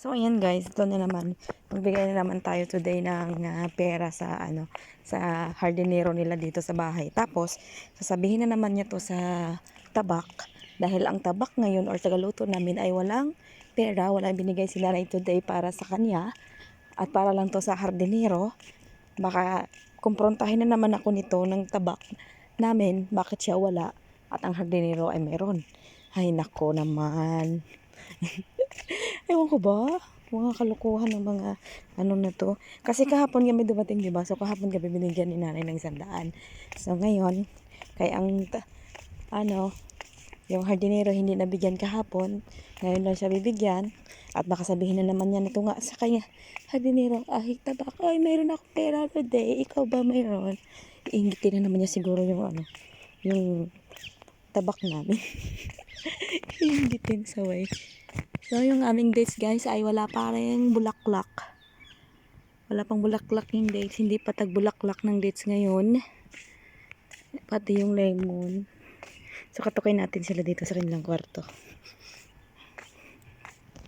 So ayan guys, ito na naman. Magbigay na naman tayo today ng ah, pera sa ano sa hardinero nila dito sa bahay. Tapos sasabihin na naman niya to sa tabak dahil ang tabak ngayon or tagaluto namin ay walang pera, walang binigay si nanay today para sa kanya at para lang to sa hardinero. Baka kumprontahin na naman ako nito ng tabak namin bakit siya wala at ang hardinero ay meron. Ay nako naman. Ewan ko ba? Mga kalokohan ng mga ano na to. Kasi kahapon kami dumating, di ba? So kahapon kami binigyan ni nanay ng sandaan. So ngayon, kay ang ano, yung hardinero hindi nabigyan kahapon. Ngayon lang siya bibigyan. At baka sabihin na naman niya na ito nga sa kanya. Hardinero, ay tabak, ay mayroon ako pera today. Ikaw ba mayroon? Iingitin na naman niya siguro yung ano, yung tabak namin. Iingitin sa way. So, yung aming dates guys ay wala pa rin bulaklak. Wala pang bulaklak yung dates. Hindi pa tagbulaklak ng dates ngayon. Pati yung lemon. So, katukoy natin sila dito sa kanilang kwarto.